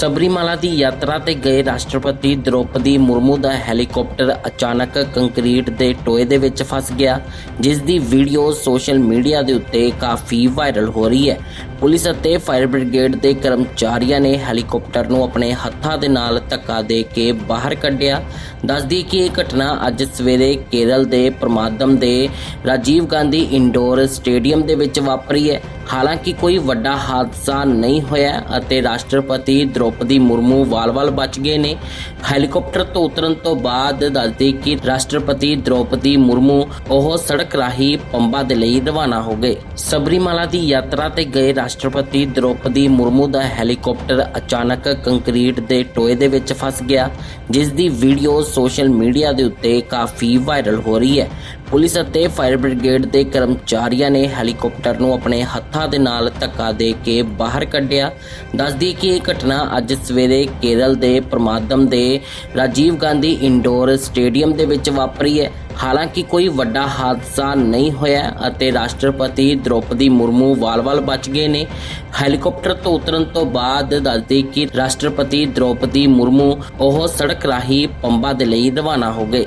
ਸਬਰੀਮਾਲਾ ਦੀ ਯਾਤਰਾ ਤੇ ਗਏ ਰਾਸ਼ਟਰਪਤੀ ਦ੍ਰੋਪਦੀ ਮੁਰਮੂ ਦਾ ਹੈਲੀਕਾਪਟਰ ਅਚਾਨਕ ਕੰਕਰੀਟ ਦੇ ਟੋਏ ਦੇ ਵਿੱਚ ਫਸ ਗਿਆ, ਜਿਸ ਦੀ ਵੀਡੀਓ ਸੋਸ਼ਲ ਮੀਡੀਆ ਦੇ ਉੱਤੇ ਕਾਫੀ ਵਾਇਰਲ ਹੋ ਰਹੀ ਹੈ। ਪੁਲਿਸ ਅਤੇ ਫਾਇਰ ਬ੍ਰਿਗੇਡ ਦੇ ਕਰਮਚਾਰੀਆਂ ਨੇ ਹੈਲੀਕਾਪਟਰ ਨੂੰ ਆਪਣੇ ਹੱਥਾਂ ਦੇ ਨਾਲ ਧੱਕਾ ਦੇ ਕੇ ਬਾਹਰ ਕੱਢਿਆ। ਦੱਸਦੀ ਕਿ ਇਹ ਘਟਨਾ ਅੱਜ ਸਵੇਰੇ ਕੇਰਲ ਦੇ ਪ੍ਰਮਾਦਮ ਦੇ ਰਾਜੀਵ ਗਾਂਧੀ ਇੰਡੋਰ ਸਟੇਡੀਅਮ ਦੇ ਵਿੱਚ ਵਾਪਰੀ ਹੈ ਹਾਲਾਂਕਿ ਕੋਈ ਵੱਡਾ ਹਾਦਸਾ ਨਹੀਂ ਹੋਇਆ ਅਤੇ ਰਾਸ਼ਟਰਪਤੀ ਦ੍ਰੋਪਦੀ ਮੁਰਮੂ ਵਾਲ-ਵਾਲ ਬਚ ਗਏ ਨੇ। ਹੈਲੀਕਾਪਟਰ ਤੋਂ ਉਤਰਨ ਤੋਂ ਬਾਅਦ ਦੱਸਦੇ ਕਿ ਰਾਸ਼ਟਰਪਤੀ ਦ੍ਰੋਪਦੀ ਮੁਰਮੂ ਉਹ ਸੜਕ ਰਾਹੀਂ ਪੰਬਾ ਦੇ ਲਈ ਰਵਾਨਾ ਹੋ ਗਏ। ਸਬਰੀਮਾਲਾ ਦੀ ਯਾਤਰਾ ਤੇ ਗਏ ਰਾਸ਼ਟਰਪਤੀ ਦ੍ਰੋਪਦੀ ਮੁਰਮੂ ਦਾ ਹੈਲੀਕਾਪਟਰ ਅਚਾਨਕ ਕੰਕਰੀਟ ਦੇ ਟੋਏ ਦੇ ਵਿੱਚ ਫਸ ਗਿਆ, ਜਿਸ ਦੀ ਵੀਡੀਓ ਸੋਸ਼ਲ ਮੀਡੀਆ ਦੇ ਉੱਤੇ ਕਾਫੀ ਵਾਇਰਲ ਹੋ ਰਹੀ ਹੈ। ਪੁਲਿਸ ਅਤੇ ਫਾਇਰ ਬ੍ਰਿਗੇਡ ਦੇ ਕਰਮਚਾਰੀਆਂ ਨੇ ਹੈਲੀਕਾਪਟਰ ਨੂੰ ਆਪਣੇ ਹੱਥਾਂ ਦੇ ਨਾਲ ਧੱਕਾ ਦੇ ਕੇ ਬਾਹਰ ਕੱਢਿਆ। ਦੱਸਦੀ ਕਿ ਇਹ ਘਟਨਾ ਅੱਜ ਸਵੇਰੇ ਕੇਰਲ ਦੇ ਪ੍ਰਮਾਦਮ ਦੇ ਰਾਜੀਵ ਗਾਂਧੀ ਇੰਡੋਰ ਸਟੇਡੀਅਮ ਦੇ ਵਿੱਚ ਵਾਪਰੀ ਹੈ। ਹਾਲਾਂਕਿ ਕੋਈ ਵੱਡਾ ਹਾਦਸਾ ਨਹੀਂ ਹੋਇਆ ਅਤੇ ਰਾਸ਼ਟਰਪਤੀ ਦ੍ਰੋਪਦੀ ਮੁਰਮੂ ਵਾਲ-ਵਾਲ ਬਚ ਗਏ ਨੇ। ਹੈਲੀਕਾਪਟਰ ਤੋਂ ਉਤਰਨ ਤੋਂ ਬਾਅਦ ਦੱਸਦੇ ਕਿ ਰਾਸ਼ਟਰਪਤੀ ਦ੍ਰੋਪਦੀ ਮੁਰਮੂ ਉਹ ਸੜਕ ਰਾਹੀਂ ਪੰਬਾ ਦੇ ਲਈ ਰਵਾਨਾ ਹੋ ਗਏ।